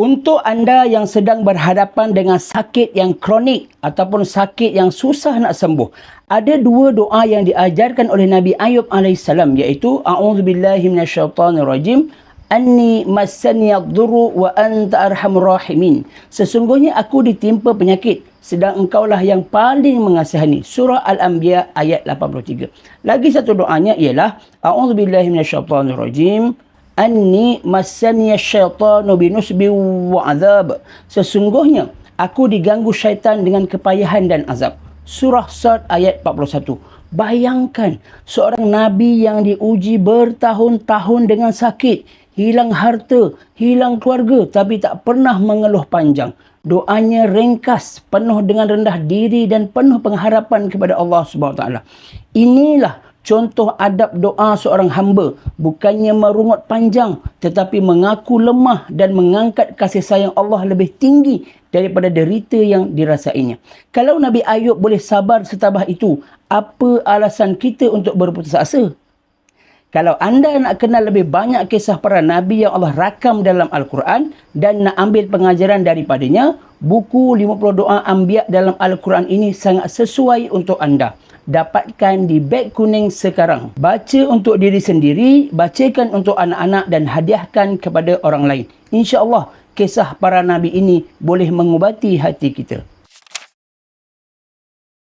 Untuk anda yang sedang berhadapan dengan sakit yang kronik ataupun sakit yang susah nak sembuh, ada dua doa yang diajarkan oleh Nabi Ayub AS iaitu A'udzubillahi minasyaitanirrajim Anni massani ad-dhurru wa anta arhamur rahimin. Sesungguhnya aku ditimpa penyakit sedang engkaulah yang paling mengasihani. Surah Al-Anbiya ayat 83. Lagi satu doanya ialah A'udzubillahi minasyaitanirrajim anni massani asyaitanu binusbi wa azab. Sesungguhnya aku diganggu syaitan dengan kepayahan dan azab. Surah sad ayat 41 bayangkan seorang nabi yang diuji bertahun-tahun dengan sakit hilang harta hilang keluarga tapi tak pernah mengeluh panjang. Doanya ringkas penuh dengan rendah diri dan penuh pengharapan kepada Allah Subhanahu taala. Inilah Contoh adab doa seorang hamba bukannya merungut panjang tetapi mengaku lemah dan mengangkat kasih sayang Allah lebih tinggi daripada derita yang dirasainya. Kalau Nabi Ayub boleh sabar setabah itu, apa alasan kita untuk berputus asa? Kalau anda nak kenal lebih banyak kisah para Nabi yang Allah rakam dalam Al-Quran dan nak ambil pengajaran daripadanya, buku 50 doa ambiak dalam Al-Quran ini sangat sesuai untuk anda dapatkan di beg kuning sekarang. Baca untuk diri sendiri, bacakan untuk anak-anak dan hadiahkan kepada orang lain. InsyaAllah kisah para Nabi ini boleh mengubati hati kita.